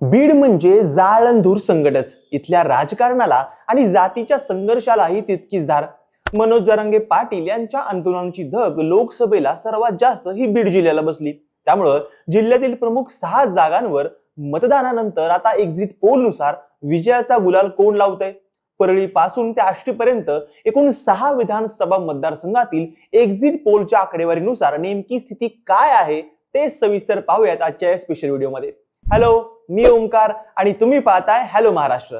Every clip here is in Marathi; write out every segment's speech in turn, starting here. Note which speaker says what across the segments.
Speaker 1: बीड म्हणजे जाळंधूर संकटच इथल्या राजकारणाला आणि जातीच्या संघर्षालाही तितकीच धार. मनोज जरांगे पाटील यांच्या आंदोलनाची धग लोकसभेला सर्वात जास्त ही बीड जिल्ह्याला बसली. त्यामुळं जिल्ह्यातील प्रमुख सहा जागांवर मतदानानंतर आता एक्झिट पोलनुसार विजयाचा गुलाल कोण लावतंय? परळी पासून ते आष्टीपर्यंत एकूण सहा विधानसभा मतदारसंघातील एक्झिट पोलच्या आकडेवारीनुसार नेमकी स्थिती काय आहे ते सविस्तर पाहूयात आजच्या या स्पेशल व्हिडिओमध्ये हॅलो मी ओमकार आणि तुम्ही पाहताय हॅलो महाराष्ट्र.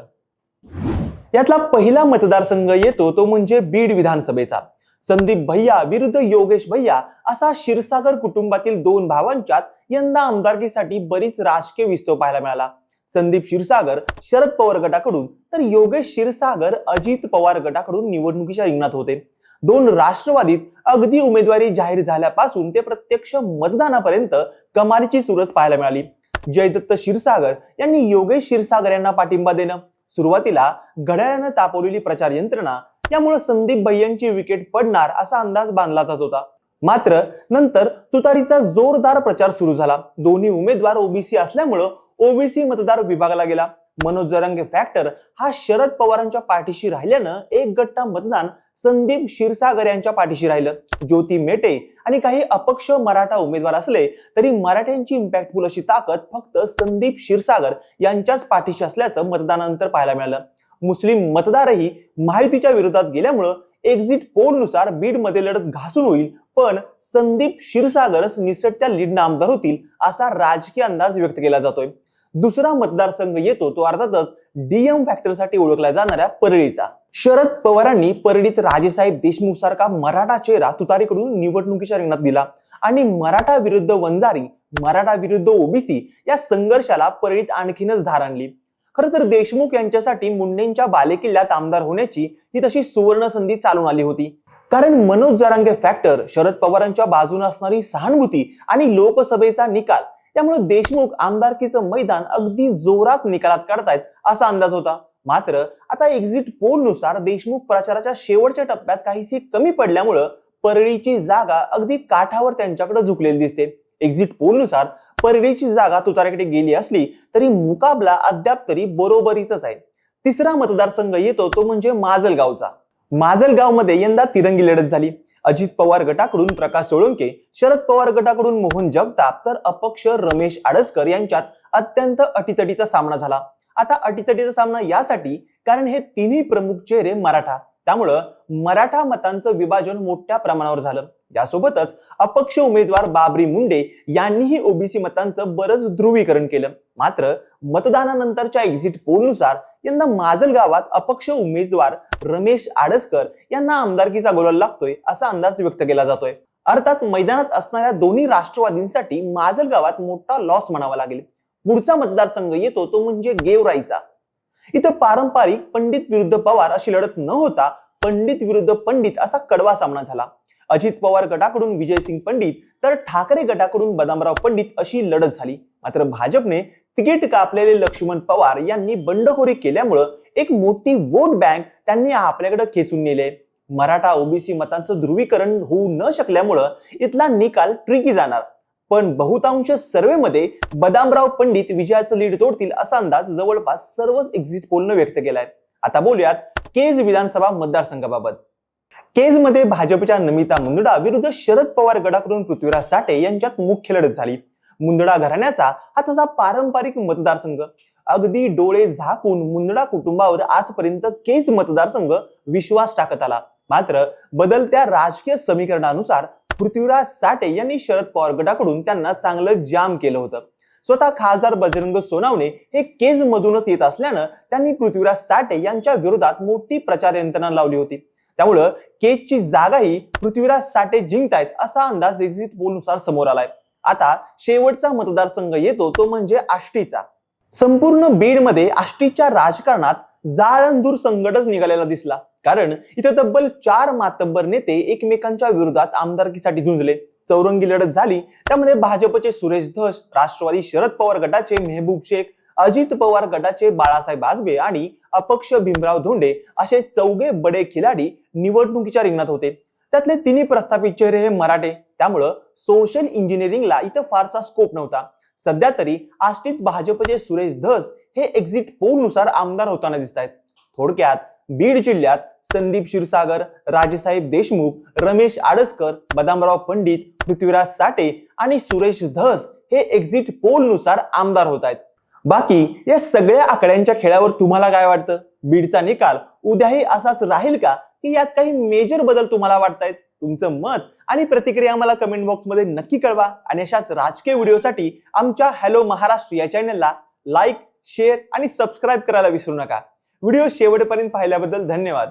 Speaker 1: यातला पहिला मतदारसंघ येतो तो म्हणजे बीड विधानसभेचा. संदीप भैया विरुद्ध योगेश भैया असा क्षीरसागर कुटुंबातील दोन भावांच्यात यंदा आमदारकीसाठी बरीच राजकीय विस्तव पाहायला मिळाला. संदीप क्षीरसागर शरद पवार गटाकडून तर योगेश क्षीरसागर अजित पवार गटाकडून निवडणुकीच्या रिंगणात होते. दोन राष्ट्रवादीत अगदी उमेदवारी जाहीर झाल्यापासून ते प्रत्यक्ष मतदानापर्यंत कमालीची सुरस पाहायला मिळाली. जयदत्त क्षीरसागर यांनी योगेश क्षीरसागर यांना पाठिंबा देणं. सुरुवातीला घड्याळानं तापवलेली प्रचार यंत्रणा यामुळे संदीप भैयांची विकेट पडणार असा अंदाज बांधला जात होता. मात्र नंतर तुतारीचा जोरदार प्रचार सुरू झाला. दोन्ही उमेदवार ओबीसी असल्यामुळं ओबीसी मतदार विभागाला गेला. मनोज जरंगे फॅक्टर हा शरद पवारांच्या पाठीशी राहिल्यानं एक गट्टा मतदान संदीप क्षीरसागर यांच्या पाठीशी राहिलं. ज्योती मेटे आणि काही अपक्ष मराठा उमेदवार असले तरी मराठ्यांची इम्पॅक्टफुल अशी ताकद फक्त संदीप क्षीरसागर यांच्याच पाठीशी असल्याचं मतदानानंतर पाहायला मिळालं. मुस्लिम मतदारही माहितीच्या विरोधात गेल्यामुळं एक्झिट पोलनुसार बीडमध्ये लढत घासून होईल पण संदीप क्षीरसागरच निसटत्या लीडनं आमदार होतील असा राजकीय अंदाज व्यक्त केला जातोय. दुसरा मतदारसंघ येतो तो अर्थातच डीएम फॅक्टरसाठी ओळखला जाणाऱ्या परळीचा. शरद पवारांनी परळीत राजेसाहेब देशमुख सारखा मराठा चेहरा तुतारीकडून निवडणुकीच्या रिंगणात दिला. आणि मराठा विरुद्ध वंजारी मराठा विरुद्ध ओबीसी या संघर्षाला परळीत आणखीनच धार आणली. खरं तर देशमुख यांच्यासाठी मुंडेंच्या बालेकिल्ल्यात आमदार होण्याची ही तशी सुवर्ण संधी चालून आली होती. कारण मनोज जरांगे फॅक्टर शरद पवारांच्या बाजूने असणारी सहानुभूती आणि लोकसभेचा निकाल त्यामुळे देशमुख आमदारकीचं मैदान अगदी जोरात निकालात काढतायत असा अंदाज होता. मात्र आता एक्झिट पोलनुसार देशमुख प्रचाराच्या शेवटच्या टप्प्यात काहीशी कमी पडल्यामुळं परळीची जागा अगदी काठावर त्यांच्याकडे झुकलेली दिसते. एक्झिट पोलनुसार परळीची जागा तुतारेकडे गेली असली तरी मुकाबला अद्याप तरी बरोबरीचाच आहे. तिसरा मतदारसंघ येतो तो म्हणजे माजलगावचा. माजलगावमध्ये यंदा तिरंगी लढत झाली. अजित पवार गटाकडून प्रकाश सोळंके शरद पवार गटाकडून मोहन जगताप तर अपक्ष रमेश आडसकर यांच्यात अत्यंत अटीतटीचा सामना झाला. आता अटीतटीचा सामना यासाठी कारण हे तिन्ही प्रमुख चेहरे मराठा. त्यामुळं मराठा मतांचं विभाजन मोठ्या प्रमाणावर झालं. यासोबतच अपक्ष उमेदवार बाबरी मुंडे यांनीही ओबीसी मतांचं बरंच ध्रुवीकरण केलं. मात्र मतदानानंतरच्या एक्झिट पोलनुसार यंदा माजल गावात अपक्ष उमेदवार रमेश आडसकर यांना आमदारकीचा गोला लागतोय असा अंदाज व्यक्त केला जातोय. अर्थात मैदानात असणाऱ्या दोन्ही राष्ट्रवादींसाठी माजल गावात मोठा लॉस म्हणावा लागेल. पुढचा मतदारसंघ येतो तो म्हणजे गेवराईचा. इथं पारंपरिक पंडित विरुद्ध पवार अशी लढत न होता पंडित विरुद्ध पंडित असा कडवा सामना झाला. अजित पवार गटाकडून विजयसिंग पंडित तर ठाकरे गटाकडून बदामराव पंडित अशी लढत झाली. मात्र भाजपने तिकीट कापलेले लक्ष्मण पवार यांनी बंडखोरी केल्यामुळं एक मोठी वोट बँक त्यांनी आपल्याकडे खेचून नेले. मराठा ओबीसी मतांचं ध्रुवीकरण होऊ न शकल्यामुळं इथला निकाल ट्रिकी जाणार. पण बहुतांश सर्वेमध्ये बदामराव पंडित विजयाचं लीड तोडतील असा अंदाज जवळपास सर्वच एक्झिट पोलनं व्यक्त केलाय. आता बोलूयात केज विधानसभा मतदारसंघाबाबत. केजमध्ये भाजपच्या नमिता मुंदडा विरुद्ध शरद पवार गडाकडून पृथ्वीराज साठे यांच्यात मुख्य लढत झाली. मुंदडा घराण्याचा हा तसा पारंपरिक मतदारसंघ. अगदी डोळे झाकून मुंदडा कुटुंबावर आजपर्यंत केज मतदारसंघ विश्वास टाकत आला. मात्र बदलत्या राजकीय समीकरणानुसार पृथ्वीराज साठे यांनी शरद पवार गटाकडून त्यांना चांगलं जाम केलं होतं. स्वतः खासदार बजरंग सोनावणे हे केज मधूनच येत असल्यानं त्यांनी पृथ्वीराज साठे यांच्या विरोधात मोठी प्रचार यंत्रणा लावली होती. त्यामुळं केजची जागाही पृथ्वीराज साठे जिंकतायत असा अंदाज एक्झिट पोलनुसार समोर आलाय. आता शेवटचा मतदारसंघ येतो तो म्हणजे आष्टीचा. संपूर्ण बीडमध्ये आष्टीच्या राजकारणात जाळंदूर संकटच निघालेला दिसला. कारण इथे तब्बल चार मातब्बर नेते एकमेकांच्या विरोधात आमदारकीसाठी झुंजले. चौरंगी लढत झाली. त्यामध्ये भाजपचे सुरेश धस राष्ट्रवादी शरद पवार गटाचे मेहबूब शेख अजित पवार गटाचे बाळासाहेब आजबे आणि अपक्ष भीमराव धोंडे असे चौघे बडे खिलाडी निवडणुकीच्या रिंगणात होते. त्यातले तिन्ही प्रस्थापित चेहरे हे मराठे. त्यामुळं सोशल इंजिनिअरिंगला इथं फारसा स्कोप नव्हता. सध्या तरी आष्टीत भाजपचे सुरेश धस हे एक्झिट पोलनुसार आमदार होताना दिसत आहेत थोडक्यात बीड जिल्ह्यात संदीप क्षीरसागर राजेसाहेब देशमुख रमेश आडसकर बदामराव पंडित पृथ्वीराज साठे आणि सुरेश धस हे एक्झिट पोलनुसार आमदार होत आहेत बाकी या सगळ्या आकड्यांच्या खेळावर तुम्हाला काय वाटतं? बीडचा निकाल उद्याही असाच राहील का? की यात काही मेजर बदल तुम्हाला वाटतायत? तुमचं मत आणि प्रतिक्रिया मला कमेंट बॉक्समध्ये नक्की कळवा. आणि अशाच राजकीय व्हिडिओसाठी आमच्या हॅलो महाराष्ट्र या चॅनलला लाईक शेअर आणि सबस्क्राईब करायला विसरू नका. व्हिडिओ शेवटपर्यंत पाहिल्याबद्दल धन्यवाद.